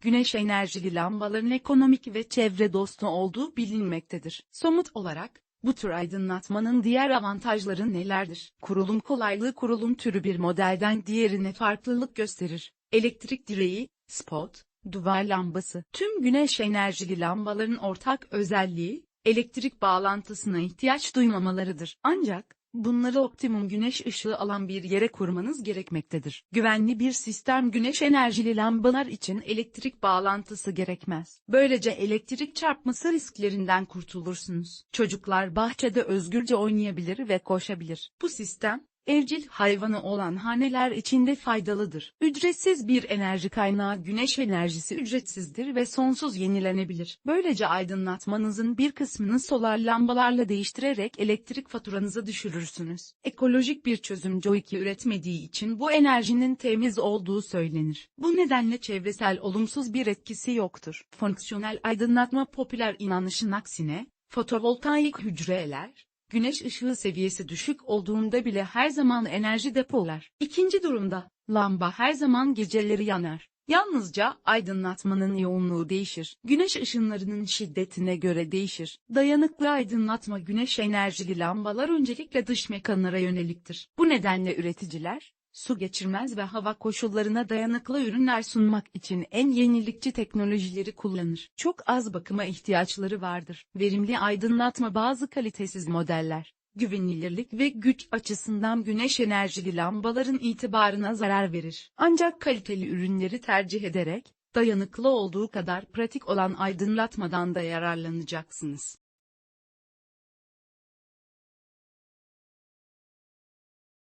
güneş enerjili lambaların ekonomik ve çevre dostu olduğu bilinmektedir. Somut olarak, bu tür aydınlatmanın diğer avantajları nelerdir? Kurulum kolaylığı kurulum türü bir modelden diğerine farklılık gösterir. Elektrik direği, spot, duvar lambası. Tüm güneş enerjili lambaların ortak özelliği, elektrik bağlantısına ihtiyaç duymamalarıdır. Ancak, bunları optimum güneş ışığı alan bir yere kurmanız gerekmektedir. Güvenli bir sistem güneş enerjili lambalar için elektrik bağlantısı gerekmez. Böylece elektrik çarpması risklerinden kurtulursunuz. Çocuklar bahçede özgürce oynayabilir ve koşabilir. Bu sistem, evcil hayvanı olan haneler için de faydalıdır. Ücretsiz bir enerji kaynağı güneş enerjisi ücretsizdir ve sonsuz yenilenebilir. Böylece aydınlatmanızın bir kısmını solar lambalarla değiştirerek elektrik faturanızı düşürürsünüz. Ekolojik bir çözüm Joiki üretmediği için bu enerjinin temiz olduğu söylenir. Bu nedenle çevresel olumsuz bir etkisi yoktur. Fonksiyonel aydınlatma popüler inanışın aksine, fotovoltaik hücreler, güneş ışığı seviyesi düşük olduğunda bile her zaman enerji depolar. İkinci durumda, lamba her zaman geceleri yanar. Yalnızca aydınlatmanın yoğunluğu değişir. Güneş ışınlarının şiddetine göre değişir. Dayanıklı aydınlatma güneş enerjili lambalar öncelikle dış mekanlara yöneliktir. Bu nedenle üreticiler, su geçirmez ve hava koşullarına dayanıklı ürünler sunmak için en yenilikçi teknolojileri kullanır. Çok az bakıma ihtiyaçları vardır. Verimli aydınlatma bazı kalitesiz modeller, güvenilirlik ve güç açısından güneş enerjili lambaların itibarına zarar verir. Ancak kaliteli ürünleri tercih ederek, dayanıklı olduğu kadar pratik olan aydınlatmadan da yararlanacaksınız.